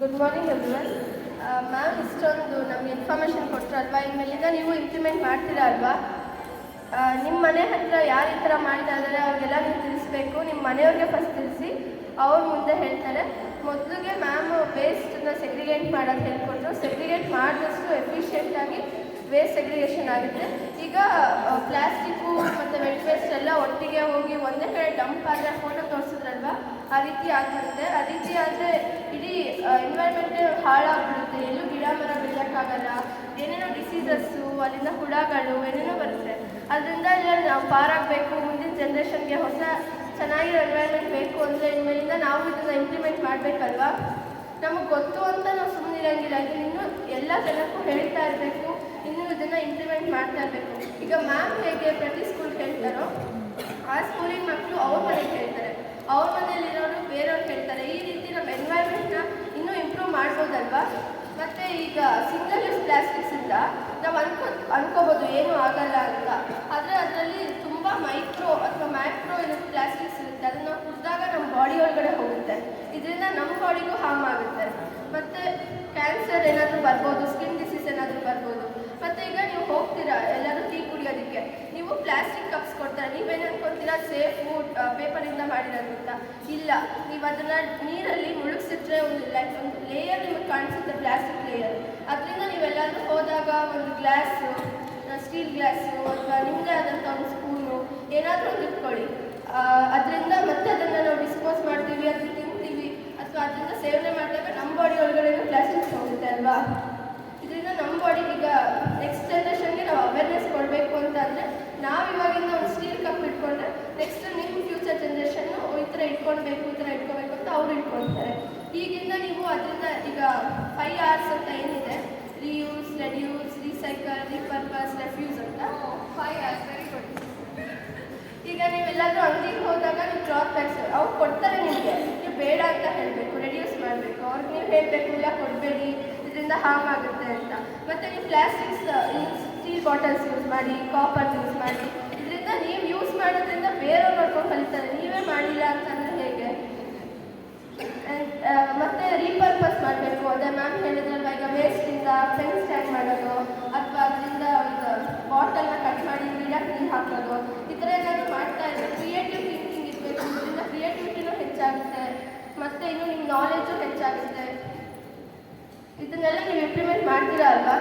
Good morning everyone ma'am ಇಷ್ಟೊಂದು ನಮಗೆ information ಕೊಟ್ಟರಲ್ವಾ ಇನ್ಮೇಲಿಂದ ನೀವು ಇಂಪ್ಲಿಮೆಂಟ್ ಮಾಡ್ತೀರಾ ಅಲ್ವಾ? ನಿಮ್ಮ ಮನೆ ಹತ್ರ ಯಾರು ಈ ಥರ ಮಾಡ್ತಾ ಇದ್ದಾರೆ ಅವ್ರಿಗೆಲ್ಲ ನೀವು ತಿಳಿಸ್ಬೇಕು. ನಿಮ್ಮ ಮನೆಯವ್ರಿಗೆ ಫಸ್ಟ್ ತಿಳಿಸಿ, ಅವ್ರು ಮುಂದೆ ಹೇಳ್ತಾರೆ. ಮೊದಲಿಗೆ ಮ್ಯಾಮ್ ವೇಸ್ಟನ್ನ ಸೆಗ್ರಿಗೇಟ್ ಮಾಡೋದು ಹೇಳ್ಕೊಟ್ರು. ಸೆಗ್ರಿಗೇಟ್ ಮಾಡಿದಷ್ಟು ಎಫಿಷಿಯೆಂಟಾಗಿ ವೇಸ್ಟ್ ಸೆಗ್ರಿಗೇಷನ್ ಆಗುತ್ತೆ. ಈಗ ಪ್ಲಾಸ್ಟಿಕ್ಕು ಮತ್ತು ವೆಟ್ ವೇಸ್ಟ್ ಎಲ್ಲ ಒಟ್ಟಿಗೆ ಹೋಗಿ ಒಂದೇ ಕಡೆ ಡಂಪ್ ಆದರೆ ಫೋಟೋ ತೋರಿಸಿದ್ರಲ್ವಾ? ಆ ರೀತಿ ಆಗ್ಬಿಡುತ್ತೆ. ಆ ರೀತಿ ಆದರೆ ಇಡೀ ಎನ್ವೈರ್ಮೆಂಟೇ ಹಾಳಾಗ್ಬಿಡುತ್ತೆ. ಎಲ್ಲೂ ಗಿಡ ಮರ ಬೆಳೆಯೋಕ್ಕಾಗಲ್ಲ. ಏನೇನೋ ಡಿಸೀಸಸ್ಸು ಅಲ್ಲಿಂದ ಹುಳಗಳು, ಏನೇನೋ ಬರುತ್ತೆ. ಅದರಿಂದ ಎಲ್ಲ ನಾವು ಪಾರಾಗಬೇಕು. ಮುಂದಿನ ಜನ್ರೇಷನ್ಗೆ ಹೊಸ ಚೆನ್ನಾಗಿರೋ ಎನ್ವೈರ್ಮೆಂಟ್ ಬೇಕು ಅಂದರೆ ಇನ್ಮೇಲಿಂದ ನಾವು ಇದನ್ನು ಇಂಪ್ಲಿಮೆಂಟ್ ಮಾಡಬೇಕಲ್ವಾ? ನಮಗೆ ಗೊತ್ತು ಅಂತ ನಾವು ಸುಮ್ಮನೆ ಇರಂಗಿಲ್ಲ. ಇನ್ನೂ ಎಲ್ಲ ಜನಕ್ಕೂ ಹೇಳ್ತಾ ಇರಬೇಕು. ಇನ್ನೂ ಇದನ್ನು ಇಂಪ್ಲಿಮೆಂಟ್ ಮಾಡ್ತಾ ಇರಬೇಕು. ಈಗ ಮ್ಯಾಮ್ ಹೇಗೆ ಪ್ರತಿ ಸ್ಕೂಲ್ ಹೇಳ್ತಾರೋ, ಆ ಸ್ಕೂಲಿನ ಮಕ್ಕಳು ಅವ್ರ ಮನೆಗೆ ಹೇಳ್ತಾರೆ. ಅವ್ರ ಮನೇಲಿರೋರು ಬೇರೆಯವ್ರು ಹೇಳ್ತಾರೆ, ಈ ರೀತಿ ನಮ್ಮ ಎನ್ವೈರ್ಮೆಂಟ್ನ ಇನ್ನೂ ಇಂಪ್ರೂವ್ ಮಾಡ್ಬೋದಲ್ವಾ? ಮತ್ತು ಈಗ ಸಿಂಗಲ್ ಯೂಸ್ ಪ್ಲಾಸ್ಟಿಕ್ಸಿಂದ ನಾವು ಅನ್ಕೋ, ಅನ್ಕೋಬೋದು, ಏನೂ ಆಗಲ್ಲ ಅಂತ. ಆದರೆ ಅದರಲ್ಲಿ ತುಂಬ ಮೈಕ್ರೋ ಅಥವಾ ಮ್ಯಾಕ್ರೋ ಇರೋ ಪ್ಲಾಸ್ಟಿಕ್ಸ್ ಇರುತ್ತೆ. ಅದನ್ನು ನಾವು ಕುಡಿದಾಗ ನಮ್ಮ ಬಾಡಿ ಒಳಗಡೆ ಹೋಗುತ್ತೆ. ಇದರಿಂದ ನಮ್ಮ ಬಾಡಿಗೂ ಹಾರ್ಮ್ ಆಗುತ್ತೆ. ಮತ್ತು ಕ್ಯಾನ್ಸರ್ ಏನಾದರೂ ಬರ್ಬೋದು ಸ್ಕಿನ್ ಡಿಸೀಸ್ ಏನಾದರೂ ಬರ್ಬೋದು. ಮತ್ತು ಈಗ ನೀವು ಹೋಗ್ತೀರಾ ಎಲ್ಲರೂ ಟೀ ಕುಡಿಯೋದಕ್ಕೆ? ನೀವು ಪ್ಲಾಸ್ಟಿಕ್ ಕಪ್ಸ್ ಕೊಡ್ತಾರೆ ನೀವೇನು ಅನ್ಕೊಂತೀರಾ ಸೇಫು ಪೇಪರಿಂದ ಮಾಡಿರೋದು ಅಂತ. ಇಲ್ಲ, ನೀವು ಅದನ್ನು ನೀರಲ್ಲಿ ಮುಳುಗಿಸಿಟ್ರೆ ಒಂದು ಲೈಕ್ ಒಂದು ಲೇಯರ್ ನಿಮಗೆ ಕಾಣಿಸುತ್ತೆ ಪ್ಲಾಸ್ಟಿಕ್ ಲೇಯರ್ ಅದರಿಂದ ನೀವೆಲ್ಲಾದರೂ ಹೋದಾಗ ಒಂದು ಗ್ಲಾಸು ಸ್ಟೀಲ್ ಗ್ಲಾಸು ಅಥವಾ ನಿಮ್ಮದೇ ಆದಂಥ ಒಂದು ಸ್ಪೂನು ಏನಾದರೂ ಒಂದು ಇಟ್ಕೊಳ್ಳಿ ಅದರಿಂದ ಮತ್ತೆ ಅದನ್ನು ನಾವು ಡಿಸ್ಪೋಸ್ ಮಾಡ್ತೀವಿ ಅದನ್ನ ತಿಂತೀವಿ. ಅಥವಾ ಅದರಿಂದ ಸೇವನೆ ಮಾಡಿದಾಗ ನಮ್ಮ ಬಾಡಿ ಒಳಗಡೆ ಪ್ಲಾಸ್ಟಿಕ್ಸ್ ಹೋಗುತ್ತೆ ಅಲ್ವಾ? ಇದರಿಂದ ನಮ್ಮ ಬಾಡಿಗೆ ಈಗ ನೆಕ್ಸ್ಟ್ ಜನ್ರೇಷನ್ಗೆ ನಾವು ಅವೇರ್ನೆಸ್ ಕೊಡಬೇಕು ಅಂತ ಅಂದರೆ ನಾವು ಇವಾಗಿಂದ ಒಂದು ಸ್ಟೀಲ್ ಕಪ್ ಇಟ್ಕೊಂಡ್ರೆ ನೆಕ್ಸ್ಟ್ ನಿಮ್ಮ ಫ್ಯೂಚರ್ ಜನ್ರೇಷನ್ನು ಈ ಥರ ಇಟ್ಕೊಳ್ಬೇಕು ಈ ಥರ ಇಟ್ಕೋಬೇಕು ಅಂತ ಅವ್ರು ಇಟ್ಕೊಳ್ತಾರೆ ಈಗಿಂದ ನೀವು ಅದರಿಂದ ಈಗ ಫೈವ್ ಆರ್ಸ್ ಅಂತ ಏನಿದೆ? Reuse reduce recycle repurpose refuse ಅಂತ? ಫೈವ್ ಆರ್ಸ್ ವೆರಿ ಗುಡ್ ಈಗ ನೀವೆಲ್ಲಾದರೂ ಅಂಗಡಿಗೆ ಹೋದಾಗ ನೀವು ಜಾಬ್ ಬ್ಯಾಗ್ಸ್ ಅವ್ರು ಕೊಡ್ತಾರೆ ನಿಮಗೆ. ನೀವು ಬೇಡ ಅಂತ ಹೇಳಬೇಕು ರೆಡ್ಯೂಸ್ ಮಾಡಬೇಕು. ಅವ್ರಿಗೆ ನೀವು ಹೇಳಬೇಕು ಇಲ್ಲ ಕೊಡಬೇಡಿ ಇದರಿಂದ ಹಾರ್ಮ್ ಆಗುತ್ತೆ ಅಂತ. ಮತ್ತು ನೀವು ಪ್ಲಾಸ್ಟಿಕ್ಸ್ ಸ್ಟೀಲ್ ಬಾಟಲ್ಸ್ ಯೂಸ್ ಮಾಡಿ ಕಾಪರ್ ಯೂಸ್ ಮಾಡಿ ಇದರಿಂದ ನೀವು ಯೂಸ್ ಮಾಡೋದ್ರಿಂದ ಬೇರೆಯವ್ರು ನೋಡ್ಕೊಂಡು ಕಲಿತಾರೆ. ನೀವೇ ಮಾಡಿಲ್ಲ ಅಂತಂದರೆ ಹೇಗೆ And, ಆ, ಮತ್ತೆ ರೀಪರ್ಪಸ್ ಮಾಡಬೇಕು ಅದೇ ಮ್ಯಾಮ್ ಹೇಳಿದ್ರಲ್ವ ಈಗ ವೇಸ್ಟಿಂದ ಪೆನ್ ಸ್ಟ್ಯಾಂಡ್ ಮಾಡೋದು ಅಥವಾ ಅದರಿಂದ ಒಂದು ಬಾಟಲ್ನ ಕಟ್ ಮಾಡಿ ನೀರಾಗಿ ನೀರು ಹಾಕೋದು, ಈ ಥರ ಏನಾದರೂ ಮಾಡ್ತಾ ಇದ್ದರೆ ಕ್ರಿಯೇಟಿವ್ ಥಿಂಕಿಂಗ್ ಇರಬೇಕು. ಇದರಿಂದ ಕ್ರಿಯೇಟಿವಿಟಿನೂ ಹೆಚ್ಚಾಗುತ್ತೆ. ಮತ್ತು ಇನ್ನು ನಿಮ್ಮ ನಾಲೆಜು ಹೆಚ್ಚಾಗುತ್ತೆ. ಇದನ್ನೆಲ್ಲ ನೀವು ಇಂಪ್ಲಿಮೆಂಟ್ ಮಾಡ್ತೀರಾ ಅಲ್ವಾ?